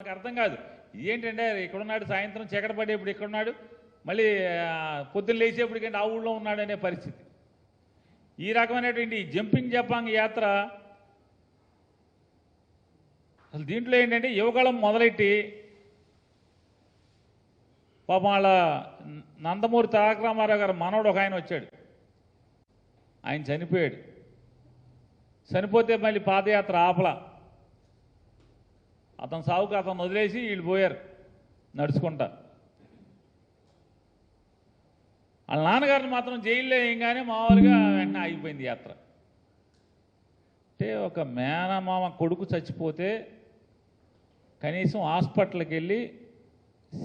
నాకు అర్థం కాదు. ఏంటంటే ఇక్కడున్నాడు సాయంత్రం చీకటి పడేప్పుడు ఇక్కడున్నాడు మళ్ళీ పొద్దున్న పొద్దున్న లేచేప్పటికంటే ఆ ఊళ్ళో ఉన్నాడు అనే పరిస్థితి. ఈ రకమైనటువంటి జంపింగ్ జపాంగ్ యాత్ర అసలు దీంట్లో ఏంటంటే యువగళం మొదలెట్టి పాపం వాళ్ళ నందమూరి తారక రామారావు గారు మనవడు ఒక ఆయన వచ్చాడు. ఆయన చనిపోయాడు. చనిపోతే మళ్ళీ పాదయాత్ర ఆపలా. అతను సావుకు అతను వదిలేసి వీళ్ళు పోయారు. నడుచుకుంటా. వాళ్ళ నాన్నగారిని మాత్రం జైల్లో వేయంగానే మామూలుగా వెంటనే ఆగిపోయింది యాత్ర. అంటే ఒక మేనమామ కొడుకు చచ్చిపోతే కనీసం హాస్పిటల్కి వెళ్ళి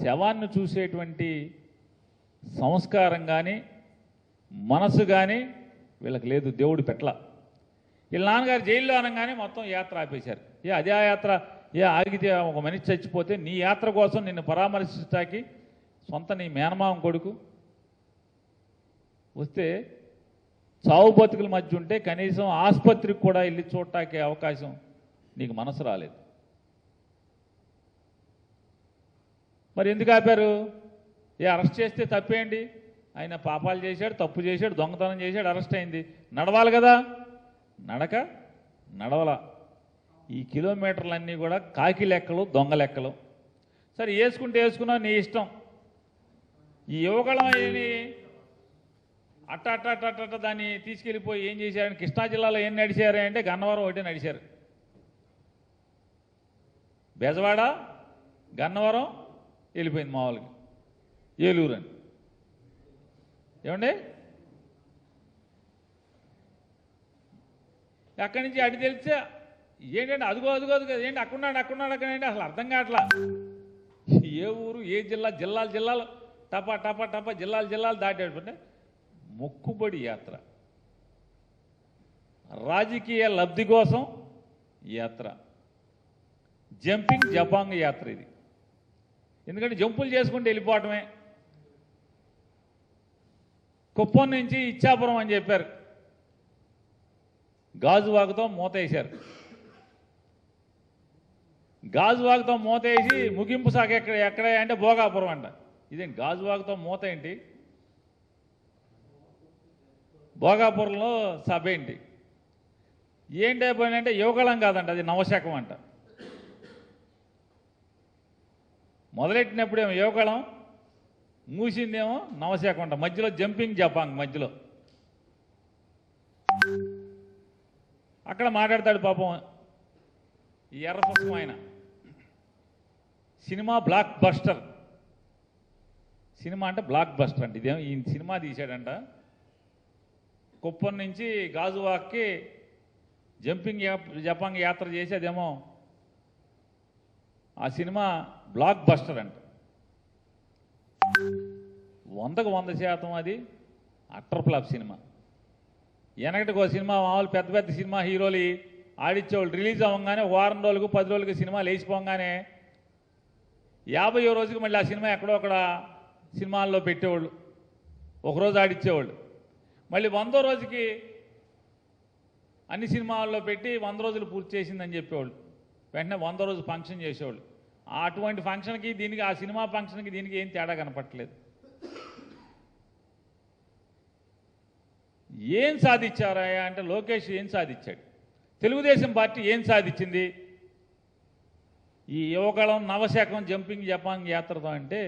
శవాన్ని చూసేటువంటి సంస్కారం కానీ మనసు కానీ వీళ్ళకి లేదు దేవుడు పెట్ల. వీళ్ళ నాన్నగారు జైల్లో అనగానే మొత్తం యాత్ర ఆపేశారు. ఏ అదే ఆ యాత్ర ఏ ఆగితే ఒక మనిషి చచ్చిపోతే నీ యాత్ర కోసం నిన్ను పరామర్శించడానికి సొంత నీ మేనమామ కొడుకు వస్తే చావు బతుకుల మధ్య ఉంటే కనీసం ఆసుపత్రికి కూడా వెళ్ళి చూడటానికి అవకాశం నీకు మనసు రాలేదు. మరి ఎందుకు ఆపారు? ఏ అరెస్ట్ చేస్తే తప్పేయండి ఆయన పాపాలు చేశాడు తప్పు చేశాడు దొంగతనం చేశాడు అరెస్ట్ అయింది. నడవాలి కదా? నడక నడవల. ఈ కిలోమీటర్లన్నీ కూడా కాకి లెక్కలు దొంగ లెక్కలు. సరే వేసుకుంటే వేసుకున్నా నీ ఇష్టం. ఈ యువకులం ఏది అట్ట అట్ట అట్ట అట్ట అట్ట దాన్ని తీసుకెళ్ళిపోయి ఏం చేశారని కృష్ణా జిల్లాలో ఏం నడిచారు అంటే గన్నవరం ఒకటి నడిచారు. బెజవాడ గన్నవరం వెళ్ళిపోయింది మామూలుగా ఏలూరు అని. ఏమండి? అక్కడి నుంచి అటు తెలిస్తే ఏంటంటే అదుగో అదుగో అదుగో ఏంటి అక్కడున్నాడు అక్కడున్నాడు అక్కడ అసలు అర్థం కావట్లా? ఏ ఊరు ఏ జిల్లా జిల్లాలు జిల్లాలు టపా టపా టపా జిల్లాలు జిల్లాలు దాటేటంటే మొక్కుబడి యాత్ర. రాజకీయ లబ్ధి కోసం యాత్ర. జంపింగ్ జపాంగ్ యాత్ర ఇది. ఎందుకంటే జంపులు చేసుకుంటూ వెళ్ళిపోవటమే. కుప్పం నుంచి ఇచ్చాపురం అని చెప్పారు. గాజువాకుతో మూత వేశారు. గాజువాకుతో మూత వేసి ముగింపు శాఖ ఎక్కడ ఎక్కడ అంటే భోగాపురం అంట. ఇదేంటి గాజువాకుతో మూత ఏంటి? భోగాపురంలో సభ ఏంటి? ఏంటి అయిపోయిందంటే యువకళం కాదంట అది నవశకం అంట. మొదలెట్టినప్పుడేమో యువకళం మూసిందేమో నవశకం అంట. మధ్యలో జంపింగ్ జపాంగ్ మధ్యలో. అక్కడ మాట్లాడతాడు పాపం ఈ ఎర్ర పుస్తకం ఆయన. సినిమా బ్లాక్ బస్టర్ సినిమా అంటే బ్లాక్ బస్టర్ అంటే. ఇదేమో ఈ సినిమా తీశాడంట. కుప్పం నుంచి గాజువాక్కి జంపింగ్ జపాంగ్ యాత్ర చేసి అదేమో ఆ సినిమా బ్లాక్ బస్టర్ అంట. వందకు వంద శాతం అది అట్టర్ ఫ్లాప్ సినిమా. వెనకటికి ఒక సినిమా మామూలు పెద్ద పెద్ద సినిమా హీరోలు ఆడిచ్చేవాళ్ళు రిలీజ్ అవ్వగానే వారం రోజులకు పది రోజులకు సినిమా లేచిపోగానే యాభైయో రోజుకి మళ్ళీ ఆ సినిమా ఎక్కడో అక్కడ సినిమాల్లో పెట్టేవాళ్ళు. ఒకరోజు ఆడిచ్చేవాళ్ళు. మళ్ళీ వందో రోజుకి అన్ని సినిమాల్లో పెట్టి వంద రోజులు పూర్తి చేసిందని చెప్పేవాళ్ళు. వెంటనే వంద రోజు ఫంక్షన్ చేసేవాళ్ళు. అటువంటి ఫంక్షన్కి దీనికి ఆ సినిమా ఫంక్షన్కి దీనికి ఏం తేడా కనపట్టలేదు ఏం సాధించారా అంటే లోకేష్ ఏం సాధించాడు? తెలుగుదేశం పార్టీ ఏం సాధించింది? ఈ యువకళం నవశకం జంపింగ్ జపాంగ్ యాత్రతో అంటే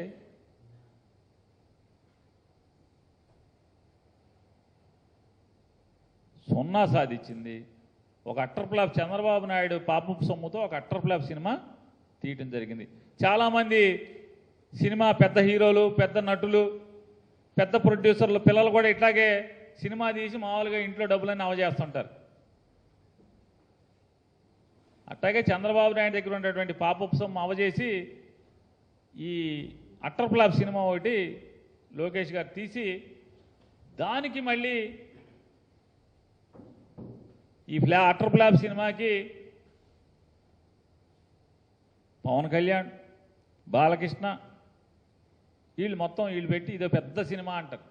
సున్నా సాధించింది. ఒక అట్టర్ ఫ్లాప్ చంద్రబాబు నాయుడు పాపపు సొమ్ముతో ఒక అట్టర్ ఫ్లాప్ సినిమా తీయటం జరిగింది. చాలామంది సినిమా పెద్ద హీరోలు పెద్ద నటులు పెద్ద ప్రొడ్యూసర్లు పిల్లలు కూడా ఇట్లాగే సినిమా తీసి మామూలుగా ఇంట్లో డబ్బులన్నీ అవజేస్తుంటారు అట్లాగే చంద్రబాబు నాయుడు దగ్గర ఉన్నటువంటి పాపపు అవజేసి ఈ అట్టర్ ఫ్లాప్ సినిమా ఒకటి లోకేష్ గారు తీసి దానికి మళ్ళీ ఈ ఫ్లా అటర్ ఫ్లాప్ సినిమాకి పవన్ కళ్యాణ్ బాలకృష్ణ వీళ్ళు మొత్తం వీళ్ళు పెట్టి ఇదో పెద్ద సినిమా అంటారు.